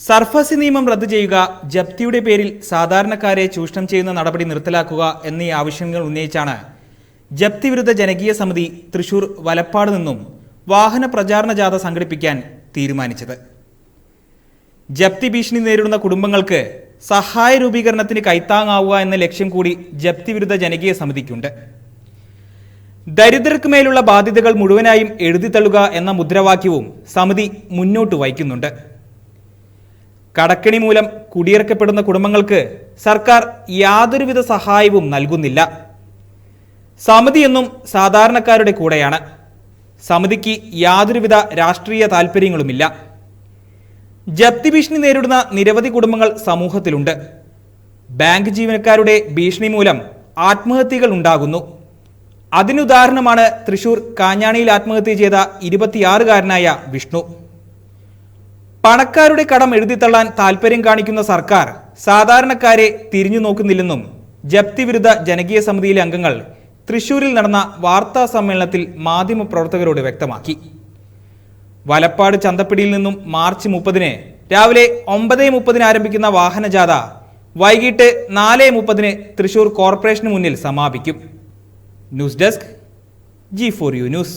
സർഫസി നിയമം റദ്ദു ചെയ്യുക ജപ്തിയുടെ പേരിൽ സാധാരണക്കാരെ ചൂഷണം ചെയ്യുന്ന നടപടി നിർത്തലാക്കുക എന്നീ ആവശ്യങ്ങൾ ഉന്നയിച്ചാണ്. ജപ്തി വിരുദ്ധ ജനകീയ സമിതി തൃശൂർ വലപ്പാട് നിന്നും വാഹന പ്രചാരണ ജാഥ സംഘടിപ്പിക്കാൻ തീരുമാനിച്ചത്. ജപ്തി ഭീഷണി നേരിടുന്ന കുടുംബങ്ങൾക്ക് സഹായ രൂപീകരണത്തിന് കൈത്താങ്ങാവുക എന്ന ലക്ഷ്യം കൂടി ജപ്തി വിരുദ്ധ ജനകീയ സമിതിക്കുണ്ട്. ദരിദ്രർക്ക് മേലുള്ള ബാധ്യതകൾ മുഴുവനായും എഴുതിത്തള്ളുക എന്ന മുദ്രാവാക്യവും സമിതി മുന്നോട്ട് വയ്ക്കുന്നുണ്ട് കടക്കണി മൂലം കുടിയിറക്കപ്പെടുന്ന കുടുംബങ്ങൾക്ക് സർക്കാർ യാതൊരുവിധ സഹായവും നൽകുന്നില്ല. സമിതി എന്നും സാധാരണക്കാരുടെ കൂടെയാണ്. സമിതിക്ക് യാതൊരുവിധ രാഷ്ട്രീയ താൽപ്പര്യങ്ങളുമില്ല ജപ്തി ഭീഷണി നേരിടുന്ന നിരവധി കുടുംബങ്ങൾ സമൂഹത്തിലുണ്ട്. ബാങ്ക് ജീവനക്കാരുടെ ഭീഷണി മൂലം ആത്മഹത്യകൾ ഉണ്ടാകുന്നു. അതിനുദാഹരണമാണ് തൃശൂർ കാഞ്ഞാണിയിൽ ആത്മഹത്യ ചെയ്ത ഇരുപത്തിയാറുകാരനായ വിഷ്ണു. പണക്കാരുടെ കടം എഴുതിത്തള്ളാൻ താൽപ്പര്യം കാണിക്കുന്ന സർക്കാർ സാധാരണക്കാരെ തിരിഞ്ഞു നോക്കുന്നില്ലെന്നും ജപ്തി വിരുദ്ധ ജനകീയ സമിതിയിലെ അംഗങ്ങൾ തൃശൂരിൽ നടന്ന വാർത്താ സമ്മേളനത്തിൽ മാധ്യമപ്രവർത്തകരോട് വ്യക്തമാക്കി. വലപ്പാട് ചന്തപ്പിടിയിൽ നിന്നും മാർച്ച് മുപ്പതിന് രാവിലെ ഒമ്പത് മുപ്പതിന് ആരംഭിക്കുന്ന വാഹനജാഥ വൈകിട്ട് നാല് മുപ്പതിന് തൃശൂർ കോർപ്പറേഷന് മുന്നിൽ സമാപിക്കും. News desk G four U news.